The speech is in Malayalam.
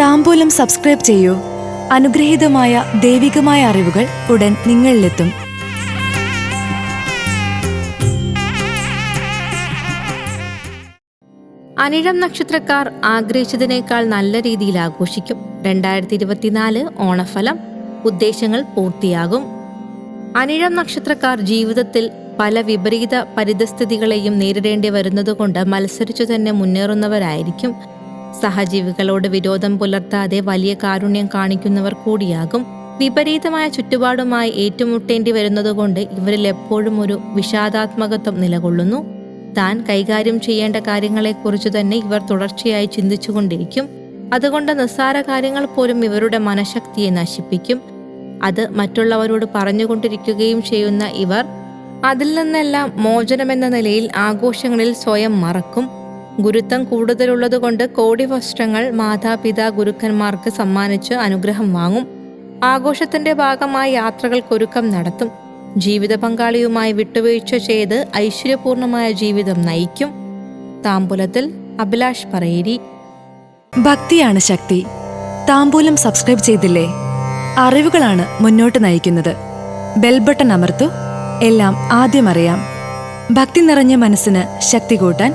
താമ്പൂലം സബ്സ്ക്രൈബ് ചെയ്യൂ. അനുഗ്രഹീതമായ ദൈവികമായ അറിവുകൾ ഉടൻ നിങ്ങളിലെത്തും. അനിഴം നക്ഷത്രക്കാർ ആഗ്രഹിച്ചതിനേക്കാൾ നല്ല രീതിയിൽ ആഘോഷിക്കും. രണ്ടായിരത്തി ഇരുപത്തിനാല് ഓണഫലം ഉദ്ദേശങ്ങൾ പൂർത്തിയാകും. അനിഴം നക്ഷത്രക്കാർ ജീവിതത്തിൽ പല വിപരീത പരിതസ്ഥിതികളെയും നേരിടേണ്ടി വരുന്നതുകൊണ്ട് മത്സരിച്ചു തന്നെ മുന്നേറുന്നവരായിരിക്കും. സഹജീവികളോട് വിരോധം പുലർത്താതെ വലിയ കാരുണ്യം കാണിക്കുന്നവർ കൂടിയാകും. വിപരീതമായ ചുറ്റുപാടുമായി ഏറ്റുമുട്ടേണ്ടി വരുന്നതുകൊണ്ട് ഇവരിൽ എപ്പോഴും ഒരു വിഷാദാത്മകത്വം നിലകൊള്ളുന്നു. താൻ കൈകാര്യം ചെയ്യേണ്ട കാര്യങ്ങളെക്കുറിച്ച് തന്നെ ഇവർ തുടർച്ചയായി ചിന്തിച്ചുകൊണ്ടിരിക്കും. അതുകൊണ്ട് നിസ്സാര കാര്യങ്ങൾ പോലും ഇവരുടെ മനഃശക്തിയെ നശിപ്പിക്കും. അത് മറ്റുള്ളവരോട് പറഞ്ഞുകൊണ്ടിരിക്കുകയും ചെയ്യുന്ന ഇവർ അതിൽ നിന്നെല്ലാം മോചനമെന്ന നിലയിൽ ആഘോഷങ്ങളിൽ സ്വയം മറക്കും. ഗുരുത്വം കൂടുതലുള്ളതുകൊണ്ട് കോടി വസ്ത്രങ്ങൾ മാതാപിതാ ഗുരുക്കന്മാർക്ക് സമ്മാനിച്ച് അനുഗ്രഹം വാങ്ങും. ആഘോഷത്തിന്റെ ഭാഗമായി യാത്രകൾക്കൊരുക്കം നടത്തും. ജീവിത പങ്കാളിയുമായി വിട്ടുവീഴ്ച ചെയ്ത് ഐശ്വര്യപൂർണമായ ജീവിതം നയിക്കും. താമ്പുലത്തിൽ അഭിലാഷ് പറയേരി. ഭക്തിയാണ് ശക്തി. താമ്പൂലം സബ്സ്ക്രൈബ് ചെയ്തില്ലേ? അറിവുകളാണ് മുന്നോട്ട് നയിക്കുന്നത്. ബെൽബട്ടൺ അമർത്തു. എല്ലാം ആദ്യം അറിയാം. ഭക്തി നിറഞ്ഞ മനസ്സിന് ശക്തി കൂട്ടാൻ